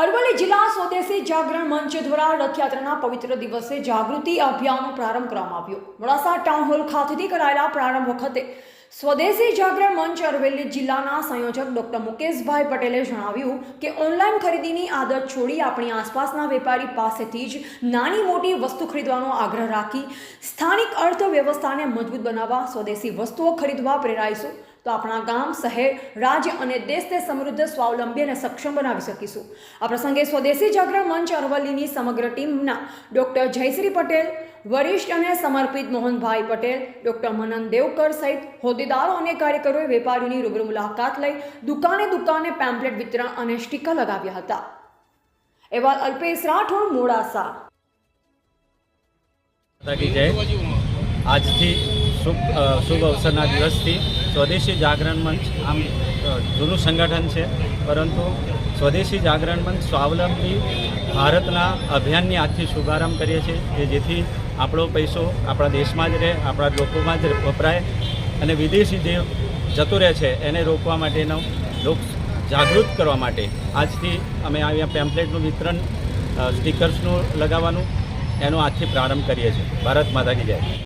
અરવલ્લી જિલ્લા સ્વદેશી જાગરણ મંચ દ્વારા રથયાત્રાના પવિત્ર દિવસે જાગૃતિ અભિયાનનો પ્રારંભ કરવામાં આવ્યો. મોડાસા ટાઉન હોલ ખાતેથી કરાયેલા પ્રારંભ વખતે સ્વદેશી જાગરણ મંચ અરવલ્લી જિલ્લાના સંયોજક ડોક્ટર મુકેશભાઈ પટેલે જણાવ્યું કે ઓનલાઈન ખરીદીની આદત છોડી આપણી આસપાસના વેપારી પાસેથી જ નાની મોટી વસ્તુ ખરીદવાનો આગ્રહ રાખી સ્થાનિક અર્થવ્યવસ્થાને મજબૂત બનાવવા સ્વદેશી વસ્તુઓ ખરીદવા પ્રેરાઈશું. તો આપણા ગામ, શહેર, રાજ્ય અને દેશને સમૃદ્ધ, સ્વાવલંબી અને સક્ષમ બનાવી શકીશું. આ પ્રસંગે સ્વદેશી જાગરણ મંચ અરવલ્લીની સમગ્ર ટીમના ડૉક્ટર જયશ્રી પટેલ, વરિષ્ઠ અને સમર્પિત મોહનભાઈ પટેલ, ડૉક્ટર મનન દેવકર સહિત હોદ્દેદારો અને કાર્યકરોએ વેપારીઓની રૂબરૂ મુલાકાત લઈ દુકાને દુકાને પેમ્પલેટ વિતરણ અને સ્ટીકર લગાવ્યા હતા. એવા અલ્પેશ રાઠોડ, મોડાસા. આજથી શુભ અવસરના દિવસથી સ્વદેશી જાગરણ મંચ આમ જૂનું સંગઠન છે, પરંતુ સ્વદેશી જાગરણ મંચ સ્વાવલંબી ભારતના અભિયાનની આજથી શુભારંભ કરીએ છીએ, કે જેથી આપણો પૈસો આપણા દેશમાં જ રહે, આપણા લોકોમાં જ વપરાય અને વિદેશી જે જતો રહે છે, એને રોકવા માટેનો લોક જાગૃત કરવા માટે આજથી અમે અહીંયા પેમ્પલેટનું વિતરણ સ્ટીકર્સનું લગાવવાનું, એનો આજથી પ્રારંભ કરીએ છીએ. ભારત માતા કી જય.